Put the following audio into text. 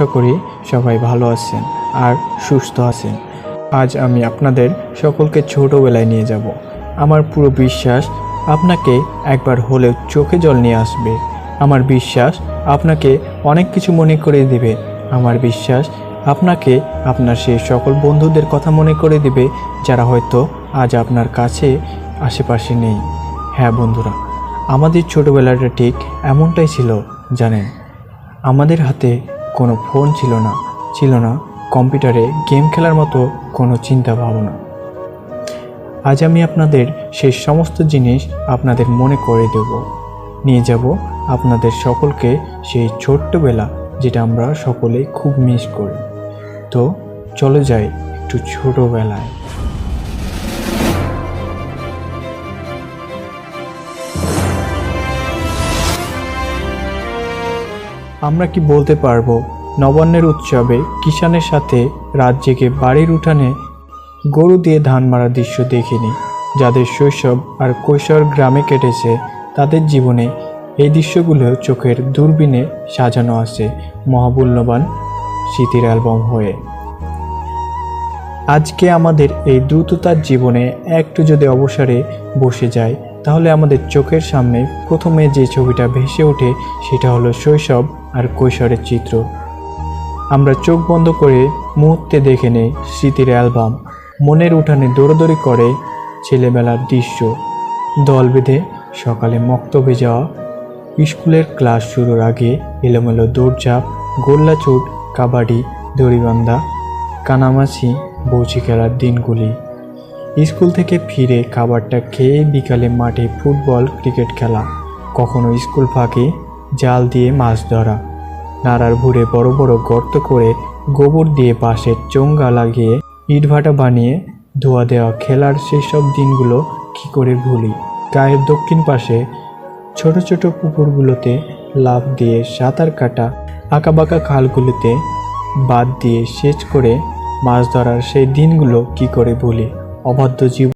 আশা করি সবাই ভালো আছেন আর সুস্থ আছেন। আজ আমি আপনাদের সকলকে ছোটোবেলায় নিয়ে যাব। আমার পুরো বিশ্বাস আপনাকে একবার হলেও চোখে জল নিয়ে আসবে। আমার বিশ্বাস আপনাকে অনেক কিছু মনে করে দেবে। আমার বিশ্বাস আপনাকে আপনার সেই সকল বন্ধুদের কথা মনে করে দেবে যারা হয়তো আজ আপনার কাছে আশেপাশে নেই। হ্যাঁ বন্ধুরা, আমাদের ছোটোবেলাটা ঠিক এমনটাই ছিল, জানেন? আমাদের হাতে কোনো ফোন ছিল না ছিল না কম্পিউটারে গেম খেলার মতো কোনো চিন্তা ভাবনা আজ আমি আপনাদের সেই সমস্ত জিনিস আপনাদের মনে করে দেব। নিয়ে যাব আপনাদের সকলকে সেই ছোট্টবেলা যেটা আমরা সকলেই খুব মিস করি। তো চলে যাই একটু ছোটোবেলায়। আমরা কি বলতে পারব? নবান্নের উৎসবে কিষানের সাথে জেগে বাড়ির উঠানে গরু দিয়ে ধান মারার দৃশ্য দেখিনি। যাদের শৈশব আর কৈশোর গ্রামে কেটেছে, তাদের জীবনে এই দৃশ্যগুলো চোখের দূরবীনে সাজানো আছে মহামূল্যবান স্মৃতির অ্যালবাম হয়ে। আজকে আমাদের এই দ্রুততার জীবনে একটু যদি অবসরে বসে যায় তাহলে আমাদের চোখের সামনে প্রথমে যে ছবিটা ভেসে ওঠে, সেটা হলো শৈশব আর কৈশোরের চিত্র। আমরা চোখ বন্ধ করে মুহূর্তে দেখে নেই স্মৃতির অ্যালবাম। মনের উঠানে দৌড়দৌড়ি করে ছেলেবেলার দৃশ্য। দল বেঁধে সকালে মক্তবে যাওয়া। স্কুলের ক্লাস শুরুর আগে এলোমেলো দৌড়ঝাঁপ গোল্লাচুট কাবাডি, দড়িবান্ধা, কানামাছি বৌছি খেলার দিনগুলি। স্কুল থেকে ফিরে খাবারটা খেয়ে বিকালে মাঠে ফুটবল, ক্রিকেট খেলা। কখনো স্কুল ফাঁকে জাল দিয়ে মাছ ধরা। নাড়ার ভুড়ে বড় বড় গর্ত করে গোবর দিয়ে বাঁশের চোঙ্গা লাগিয়ে ইটভাটা বানিয়ে ধোয়া দেওয়া খেলার সেসব দিনগুলো কি করে ভুলি? গায়ের দক্ষিণ পাশে ছোট ছোট পুকুরগুলোতে লাফ দিয়ে সাঁতার কাটা, আঁকাবাঁকা খালগুলোতে বাদ দিয়ে সেচ করে মাছ ধরার সেই দিনগুলো কি করে ভুলি? অবাধ্য জীব